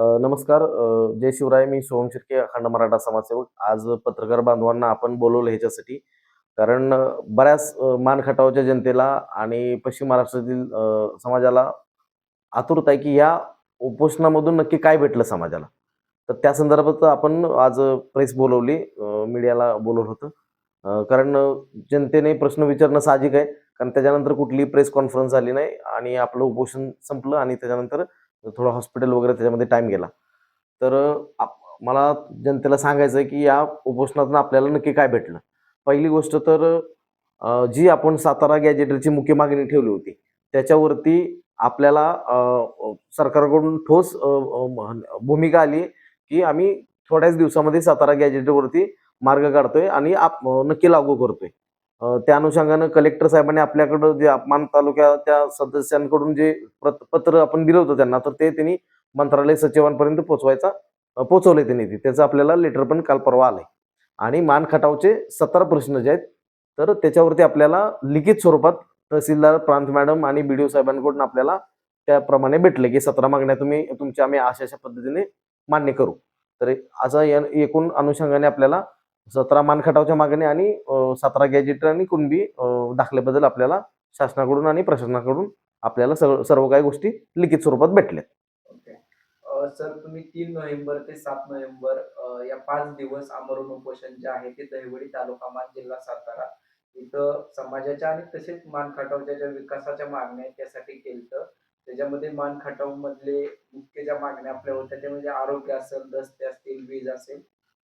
नमस्कार. जय शिवराय. मी सोहम शिर्के अखंड मराठा समाजसेवक. आज पत्रकार बांधवांना आपण बोलवलं ह्याच्यासाठी. कारण बऱ्याच मानखटावच्या जनतेला आणि पश्चिम महाराष्ट्रातील समाजाला आतुरता आहे की या उपोषणामधून नक्की काय भेटलं समाजाला? तर त्या संदर्भात आपण आज प्रेस बोलवली. मीडियाला बोलवलं होतं. कारण जनतेने प्रश्न विचारणं साहजिक आहे. कारण त्याच्यानंतर कुठली प्रेस कॉन्फरन्स झाली नाही आणि आपलं उपोषण संपलं आणि त्याच्यानंतर थोडं हॉस्पिटल वगैरे त्याच्यामध्ये टाईम गेला. तर आप- मला जनतेला सांगायचं आहे की या उपोषणातून आपल्याला नक्की काय भेटलं? पहिली गोष्ट तर जी आपण सातारा गॅजेटरची मुख्य मागणी ठेवली होती त्याच्यावरती आपल्याला सरकारकडून ठोस भूमिका आली की आम्ही थोड्याच दिवसामध्ये सातारा गॅजेटवरती मार्ग काढतोय आणि आप नक्की लागू करतोय. त्या अनुषंगानं कलेक्टर साहेबांनी आपल्याकडं जे अपमान तालुक्याच्या सदस्यांकडून जे प्रत- पत्र आपण दिलं होतं त्यांना तर ते त्यांनी मंत्रालय सचिवांपर्यंत पोचवायचा पोचवले त्यांनी ते. त्याचं आपल्याला लेटर पण काल परवा आलंय. आणि मान खटावचे सतरा प्रश्न जे आहेत तर त्याच्यावरती आपल्याला लिखित स्वरूपात तहसीलदार प्रांत मॅडम आणि बी ओ साहेबांकडून आपल्याला त्याप्रमाणे भेटले की सतरा मागण्या तुम्ही तुमच्या आम्ही अशा अशा पद्धतीने मान्य करू. तर असा या एकूण अनुषंगाने आपल्याला सतरा मानखटावच्या मागण्या आणि सतरा गॅजेट आणि कुणबी दाखल्याबद्दल आपल्याला शासनाकडून आणि प्रशासनाकडून आपल्याला सर्व सर्व काही गोष्टी लिखित स्वरूपात भेटल्या ओके. सर तुम्ही तीन नोव्हेंबर ते सात नोव्हेंबर या पाच दिवस आमरण उपोषण जे आहे ते दहिवडी तालुका मान जिल्हा सातारा इथं समाजाच्या आणि तसेच मान खटावच्या ज्या विकासाच्या मागण्या आहेत त्यासाठी केलं त्याच्यामध्ये मान खटाव मधले मुख्य ज्या मागण्या आपल्या होत्या ते म्हणजे आरोग्य असेल रस्ते असतील वीज असेल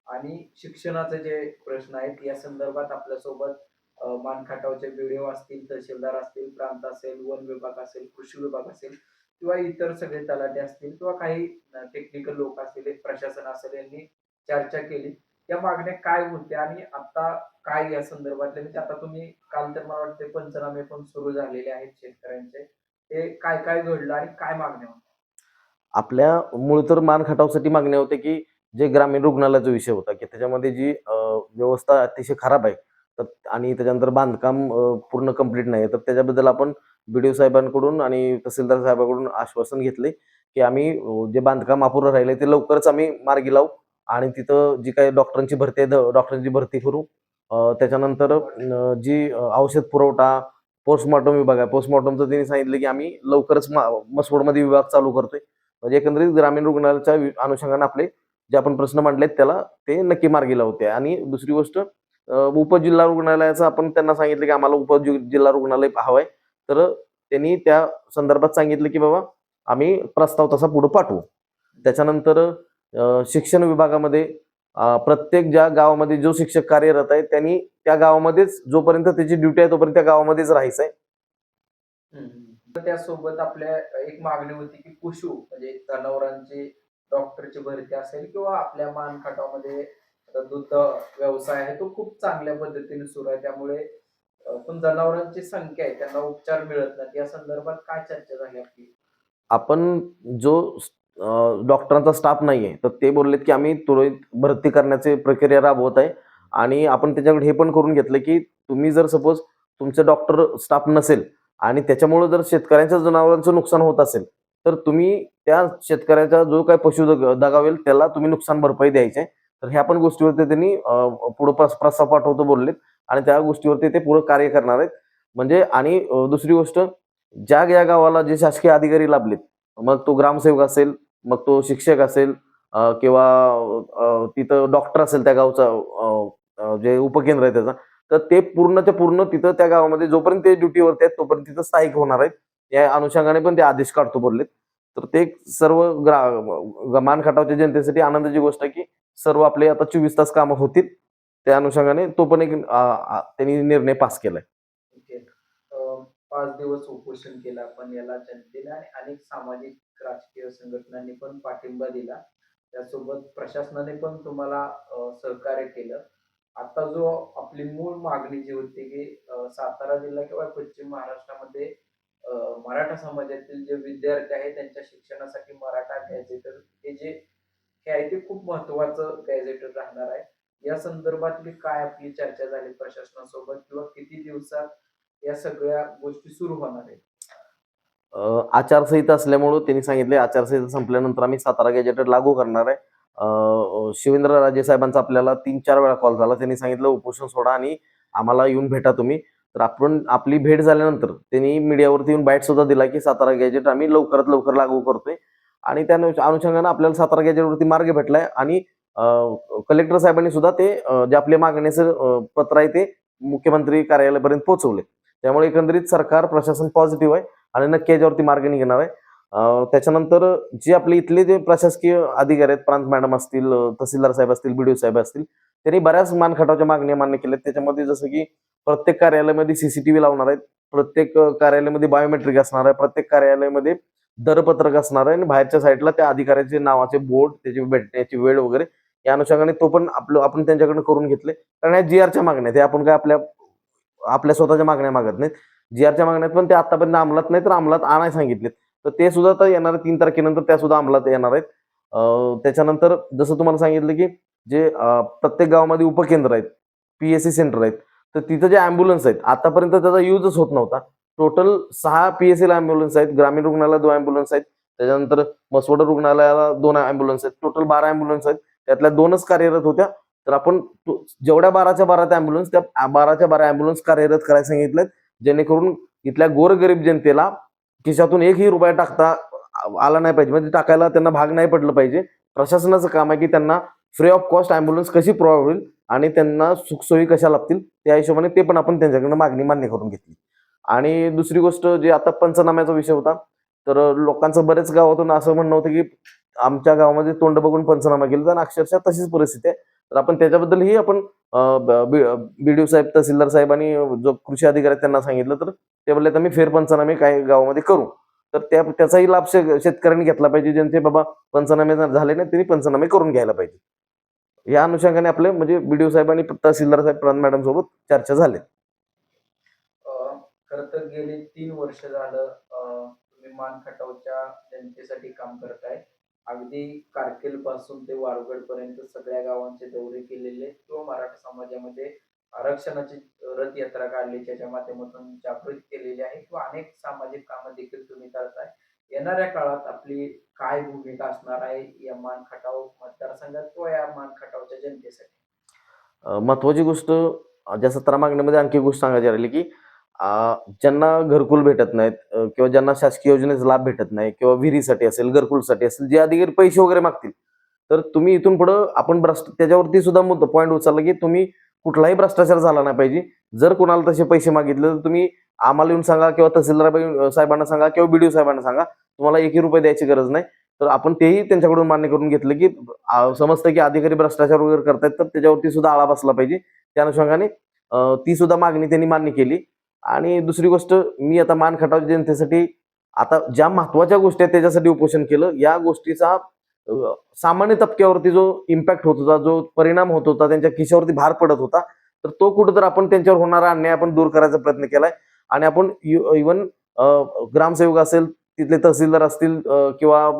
आणि शिक्षणाचे जे प्रश्न आहेत या संदर्भात आपल्यासोबत मानखाटावचे मान खटावचे व्हिडिओ असतील तहसीलदार असतील प्रांत असेल वन विभाग असेल कृषी विभाग असेल किंवा इतर सगळे तलाटे असतील किंवा काही टेक्निकल लोक असतील प्रशासन असेल यांनी चर्चा केली. या मागण्या काय होत्या आणि आता काय या संदर्भातले? म्हणजे आता तुम्ही काल तर मला वाटते पंचनामे पण सुरू झालेले आहेत शेतकऱ्यांचे. ते काय काय घडलं आणि काय मागण्या होत्या? आपल्या मूळ तर मान खटावसाठी मागण्या होत्या की जे ग्रामीण रुग्णालयाचा विषय होता की त्याच्यामध्ये जी व्यवस्था अतिशय खराब आहे तर आणि त्याच्यानंतर बांधकाम पूर्ण कंप्लीट नाही तर त्याच्याबद्दल आपण बी डी ओ साहेबांकडून आणि तहसीलदार साहेबांकडून आश्वासन घेतले की आम्ही जे बांधकाम अपुरं राहिले ते लवकरच आम्ही मार्गी लावू आणि तिथं जी काही डॉक्टरांची भरती आहे द- डॉक्टरांची भरती करू. त्याच्यानंतर जी औषध पुरवठा पोस्टमॉर्टम विभाग आहे पोस्टमॉर्टमचं त्यांनी सांगितलं की आम्ही लवकरच मा- मसवडमध्ये विभाग चालू करतोय. म्हणजे एकंदरीत ग्रामीण रुग्णालयाच्या वि- अनुषंगाने आपले जे आपण प्रश्न मांडलेत त्याला ते नक्की मार्गी लावते. आणि दुसरी गोष्ट उपजिल्हा रुग्णालयाचं आपण त्यांना सांगितलं की आम्हाला उपजिल्हा रुग्णालय हवंय. तर त्यांनी त्या संदर्भात सांगितलं की बाबा आम्ही प्रस्ताव तसा पुढे पाठवू. त्याच्यानंतर शिक्षण विभागामध्ये प्रत्येक ज्या गावामध्ये जो शिक्षक कार्यरत आहे त्यांनी त्या गावामध्येच जोपर्यंत त्याची ड्युटी आहे तोपर्यंत त्या गावामध्येच राहायचं आहे तर त्यासोबत आपल्या एक मागणी होती की पशु म्हणजे जनावरांची डॉक्टरची भरती असेल किंवा आपल्या मानखाटामध्ये दूध व्यवसाय आहे तो खूप चांगल्या पद्धतीने सुरू आहे. त्यामुळे पण जनावरांची संख्या आहे त्यांना उपचार मिळत नाही या संदर्भात काय चर्चा झाली आपली? आपण जो डॉक्टरांचा स्टाफ नाहीये तर ते बोललेत की आम्ही त्वरित भरती करण्याची प्रक्रिया राबवत आहे. आणि आपण त्याच्याकडे हे पण करून घेतलं की तुम्ही जर सपोज तुमचं डॉक्टर स्टाफ नसेल आणि त्याच्यामुळे जर शेतकऱ्यांच्या जनावरांचं नुकसान होत असेल तर तुम्ही त्या शेतकऱ्याचा जो काही पशु दग- दगावेल त्याला तुम्ही नुकसान भरपाई द्यायचे तर ह्या पण गोष्टीवरती त्यांनी पुढं प्रस- प्रस्ताव पाठवतो बोललेत. आणि त्या गोष्टीवरती ते पुढे कार्य करणार आहेत. म्हणजे आणि दुसरी गोष्ट ज्या ज्या गावाला जे शासकीय अधिकारी लाभलेत मग तो ग्रामसेवक असेल मग तो शिक्षक असेल किंवा तिथं डॉक्टर असेल त्या गावचा जे उपकेंद्र आहे त्याचा तर ते पूर्णच्या पूर्ण तिथं त्या गावामध्ये जोपर्यंत ते ड्युटीवरती आहेत तोपर्यंत तिथं स्थायिक होणार आहेत. या अनुषंगाने पण ते आदेश काढतो बोललेत. तर ते सर्व ग्रा मान खटावच्या जनतेसाठी आनंदाची गोष्ट आहे की सर्व आपले आता चोवीस तास कामं होतील. त्या अनुषंगाने तो पण एक त्यांनी निर्णय पास केलाय. पाच दिवस उपोषण केलं आपण याला जनतेने आणि अनेक सामाजिक राजकीय संघटनांनी पण पाठिंबा दिला. त्यासोबत प्रशासनाने पण तुम्हाला सहकार्य केलं. आता जो आपली मूळ मागणी जी होती की सातारा जिल्हा किंवा पश्चिम महाराष्ट्रामध्ये मराठा समाजातील जे विद्यार्थी आहेत त्यांच्या शिक्षणासाठी मराठा गॅझेटर हे जे हे आहे ते खूप महत्वाचं गॅजेटर राहणार आहे. या संदर्भातली काय आपली चर्चा झाली प्रशासनासोबत किंवा किती दिवसात या सगळ्या गोष्टी सुरू होणार आहेत? आचारसंहिता असल्यामुळं त्यांनी सांगितले आचारसंहिता संपल्यानंतर आम्ही सातारा गॅजेटर लागू करणार आहे. शिवेंद्र राजे साहेबांचा आपल्याला तीन चार वेळा कॉल झाला. त्यांनी सांगितलं उपोषण सोडा आणि आम्हाला येऊन भेटा तुम्ही. तर आपण आपली भेट झाल्यानंतर त्यांनी मीडियावरती येऊन बाईट सुद्धा दिला की सातारा गॅजेट आम्ही लवकरात लवकर लागू करतोय. आणि त्या अनुषंगानं आपल्याला सातारा गॅजेटवरती मार्ग भेटलाय आणि कलेक्टर साहेबांनी सुद्धा ते जे आपले मागणीचं पत्र आहे ते मुख्यमंत्री कार्यालयापर्यंत पोहोचवले. त्यामुळे एकंदरीत सरकार प्रशासन पॉझिटिव्ह आहे आणि नक्की याच्यावरती मार्ग निघणार आहे. त्याच्यानंतर जे आपले इथले जे प्रशासकीय अधिकारी आहेत प्रांत मॅडम असतील तहसीलदार साहेब असतील बीडीओ साहेब असतील त्यांनी बऱ्याच मानखटावच्या मागण्या मान्य केल्या त्याच्यामध्ये जसं की प्रत्येक कार्यालयामध्ये सीसीटीव्ही लावणार आहेत. प्रत्येक कार्यालयामध्ये बायोमेट्रिक असणार आहे. प्रत्येक कार्यालयामध्ये दरपत्रक असणार आहे. आणि बाहेरच्या साईडला त्या अधिकाऱ्याचे नावाचे बोर्ड त्याची भेटण्याची वेळ वगैरे या अनुषंगाने तो पण आपलं आपण त्यांच्याकडून करून घेतले. कारण या जी आरच्या मागण्या आहेत, हे आपण काय आपल्या आपल्या स्वतःच्या मागण्या मागत नाहीत. जी आरच्या मागण्यात पण ते आतापर्यंत अंमलात नाही तर अंमलात आणाय सांगितलेत. तर ते सुद्धा तर येणार तीन तारखेनंतर त्या सुद्धा अंमलात येणार आहेत. त्याच्यानंतर जसं तुम्हाला सांगितलं की जे प्रत्येक गावामध्ये उपकेंद्र आहेत पीएससी सेंटर आहेत तर तिथं जे अँब्युलन्स आहेत आतापर्यंत त्याचा यूजच होत नव्हता. टोटल सहा पीएससी ला अँब्युलन्स आहेत ग्रामीण रुग्णालयाला दोन अँब्युलन्स आहेत त्याच्यानंतर मसवड रुग्णालयाला दोन अँब्युलन्स आहेत. टोटल बारा अँब्युलन्स आहेत त्यातल्या दोनच कार्यरत होत्या. तर आपण तो- जेवढ्या बाराच्या बारा त्या अँब्युलन्स त्या बाराच्या बारा अँब्युलन्स कार्यरत करायला सांगितलेत जेणेकरून इथल्या गोरगरीब जनतेला खिशातून एकही रुपया टाकता आला नाही पाहिजे. म्हणजे टाकायला त्यांना भाग नाही पडलं पाहिजे. प्रशासनाचं काम आहे की त्यांना फ्री ऑफ कॉस्ट अँब्युलन्स कशी प्रोव्हाइड होईल आणि त्यांना सुखसोयी कशा लागतील त्या हिशोबाने ते पण आपण त्यांच्याकडनं मागणी मान्य करून घेतली. आणि दुसरी गोष्ट जे आता पंचनाम्याचा विषय होता तर लोकांचं बरेच गावातून असं म्हणणं होतं की आमच्या गावामध्ये तोंड बघून पंचनामा केला आणि अक्षरशः तशीच परिस्थिती आहे. तर आपण त्याच्याबद्दलही आपण बीडीओ साहेब तहसीलदार साहेब आणि जो कृषी अधिकारी आहेत त्यांना सांगितलं तर ते बोलले आम्ही फेरपंचनामे काही गावामध्ये करू. तर त्या त्याचाही लाभ शेतकऱ्यांनी घेतला पाहिजे. ज्यांचे बाबा पंचनामे झाले नाही त्यांनी पंचनामे करून घ्यायला पाहिजे. या अनुषंगाने आपले म्हणजे बीडीओ साहेब आणि तहसीलदार साहेब प्रधान मॅडम सोबत चर्चा झाली. खर तर गेली तीन वर्ष झालं तुम्ही मान खटावच्या जनतेसाठी काम करताय. अगदी कारकेल पासून ते वारगड पर्यंत सगळ्या गावांचे दौरे केलेले किंवा मराठा समाजामध्ये आरक्षणाची रथयात्रा काढली त्याच्या माध्यमातून जागृत केलेली आहे. किंवा अनेक सामाजिक कामं देखील तुम्ही करताय. येणाऱ्या काळात आपली काय भूमिका असणार आहे या मान खटाव मतदारसंघात किंवा या मान खटावच्या जनतेसाठी महत्वाची गोष्ट ज्या सतरा मागण्यामध्ये आणखी गोष्ट सांगायची राहिली की ज्यांना घरकुल भेटत नाहीत किंवा ज्यांना शासकीय योजनेचा लाभ भेटत नाही किंवा विहिरीसाठी असेल घरकुलसाठी असेल जे अधिकारी पैसे वगैरे मागतील तर तुम्ही इथून पुढं आपण भ्रष्ट त्याच्यावरती सुद्धा मुद्दा पॉईंट उचलला की तुम्ही कुठलाही भ्रष्टाचार झाला नाही पाहिजे. जर कोणाला तसे पैसे मागितले तर तुम्ही आम्हाला येऊन सांगा किंवा तसीलदारबाई साहेबांना सांगा किंवा बीडीओ साहेबांना सांगा. तुम्हाला एकही रुपये द्यायची गरज नाही. तर आपण तेही त्यांच्याकडून मान्य करून घेतलं की समजतं की अधिकारी भ्रष्टाचार वगैरे करतायत तर त्याच्यावरती सुद्धा आळा बसला पाहिजे. त्या अनुषंगाने ती सुद्धा मागणी त्यांनी मान्य केली. आणि दुसरी गोष्ट मी आता मान खटाव जनतेसाठी आता ज्या महत्त्वाच्या गोष्टी आहेत त्याच्यासाठी उपोषण केलं या गोष्टीचा सामान्य तबक्यावरती जो इम्पॅक्ट होत होता जो परिणाम होत होता त्यांच्या खिशावरती भार पडत होता तर तो कुठं तर आपण त्यांच्यावर होणारा अन्याय आपण दूर करायचा प्रयत्न केलाय. आणि आपण इवन ग्रामसेवक असेल तिथले तहसीलदार असतील किंवा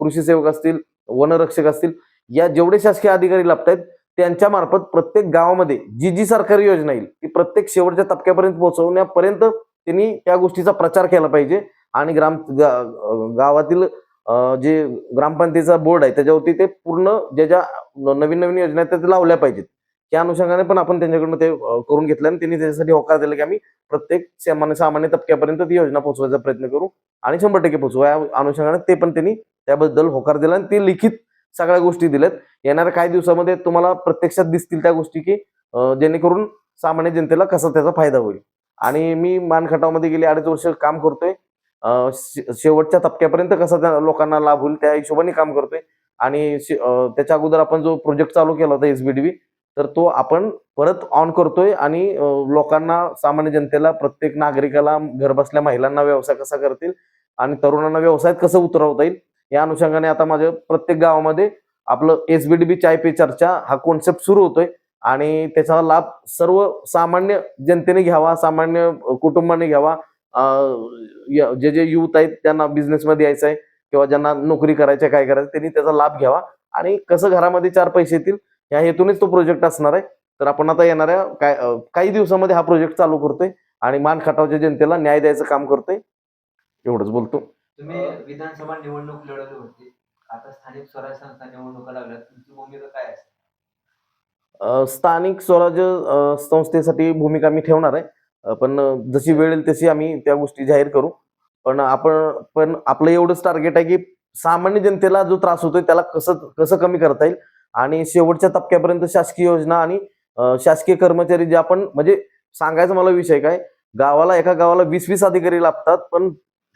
कृषी सेवक असतील वनरक्षक असतील या जेवढे शासकीय अधिकारी लाभतायत त्यांच्या मार्फत प्रत्येक गावामध्ये जी जी सरकारी योजना येईल ती प्रत्येक शेवटच्या तबक्यापर्यंत पोहोचवण्यापर्यंत त्यांनी त्या गोष्टीचा प्रचार केला पाहिजे. आणि ग्राम गा- गावातील जे ग्रामपंचायतीचा बोर्ड आहे त्याच्यावरती ते पूर्ण ज्या ज्या नवीन नवीन योजना आहेत त्या लावल्या पाहिजेत. त्या अनुषंगाने पण आपण त्यांच्याकडून ते करून घेतलं आणि त्यांनी त्याच्यासाठी होकार दिला की आम्ही प्रत्येक सामान्य सामान्य तबक्यापर्यंत ती योजना पोहोचवायचा प्रयत्न करू आणि शंभर टक्के पोहोचवू. या अनुषंगाने ते पण त्यांनी त्याबद्दल होकार दिला आणि ते लिखित सगळ्या गोष्टी दिल्यात. येणाऱ्या काही दिवसामध्ये तुम्हाला प्रत्यक्षात दिसतील त्या गोष्टी की जेणेकरून सामान्य जनतेला कसा त्याचा फायदा होईल. आणि मी मानखटावमध्ये गेली अडीच वर्ष काम करतोय. शे- शेवटच्या टप्प्यापर्यंत कसा त्या लोकांना लाभ होईल त्या हिशोबाने काम करतोय. आणि त्याच्या अगोदर आपण जो प्रोजेक्ट चालू केला होता एसबीडीबी तर तो आपण परत ऑन करतोय आणि लोकांना सामान्य जनतेला प्रत्येक नागरिकाला घरबसल्या महिलांना व्यवसाय कसा करतील आणि तरुणांना व्यवसायात कसं उतरवता येईल या अनुषंगाने आता माझ्या प्रत्येक गावामध्ये आपलं एस बी डी बी चाय पे चर्चा हा कॉन्सेप्ट सुरू होतोय आणि त्याचा लाभ सर्व सामान्य जनतेने घ्यावा सामान्य कुटुंबाने घ्यावा. जे जे युथ आहेत त्यांना बिझनेसमध्ये यायचं आहे किंवा ज्यांना नोकरी करायची आहे, काय करायचं त्यांनी त्याचा लाभ घ्यावा. आणि कसं घरामध्ये चार पैसे येतील या हेतूनच तो प्रोजेक्ट असणार आहे. तर आपण आता येणाऱ्या काय काही दिवसामध्ये हा प्रोजेक्ट चालू करतोय आणि मान खटावच्या जनतेला न्याय द्यायचं काम करतोय. एवढंच बोलतो. तुम्ही विधानसभा निवडणूक लढवली होती. आता स्थानिक स्वराज्य संस्था निवडणुका लागल्या तुमची भूमिका काय असेल अ, स्थानिक स्वराज्य अ, संस्थेसाठी भूमिका मी ठेवणार आहे. पण जशी वेळ येईल तशी आम्ही त्या गोष्टी जाहीर करू. पण आपण पण आपलं एवढंच टार्गेट आहे की सामान्य जनतेला जो त्रास होतोय त्याला कसं कसं कमी करता येईल? आणि शेवटच्या टप्प्यापर्यंत शासकीय योजना आणि शासकीय कर्मचारी जे आपण म्हणजे सांगायचा मला विषय काय गावाला एका गावाला वीस वीस अधिकारी लाभतात पण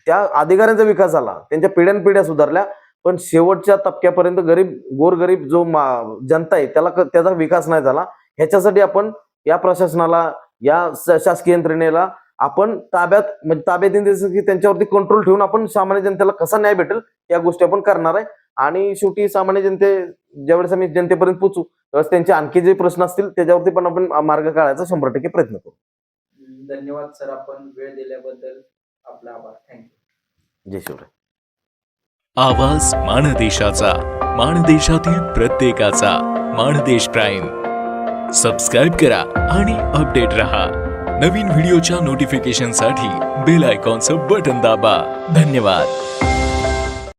त्या अधिकाऱ्यांचा विकास झाला. त्यांच्या पिढ्यानपिढ्या सुधारल्या पण शेवटच्या टप्प्यापर्यंत गरीब गोरगरीब जो मा- जनता आहे त्याला क- त्याचा विकास नाही झाला. ह्याच्यासाठी आपण या प्रशासनाला या शासकीय यंत्रणेला आपण ताब्यात म्हणजे ताब्यात की त्यांच्यावरती कंट्रोल ठेवून आपण सामान्य जनतेला कसा न्याय भेटेल या गोष्टी आपण करणार आहे. आणि शेवटी सामान्य जनते ज्यावेळेस आम्ही जनतेपर्यंत पोहोचू त्यावेळेस त्यांचे आणखी जे प्रश्न असतील त्याच्यावरती पण आपण मार्ग काढायचा शंभर टक्के प्रयत्न करू. धन्यवाद सर. आपण वेळ दिल्याबद्दल आपला आभार. थँक्यू जय शिवराय. आवाज माणदेशाचा माणदेशातील प्रत्येकाचा माणदेश प्राईम. सबस्क्राईब करा आणि अपडेट रहा. नवीन व्हिडिओच्या नोटिफिकेशनसाठी बेल आयकॉनचं बटन दाबा. धन्यवाद.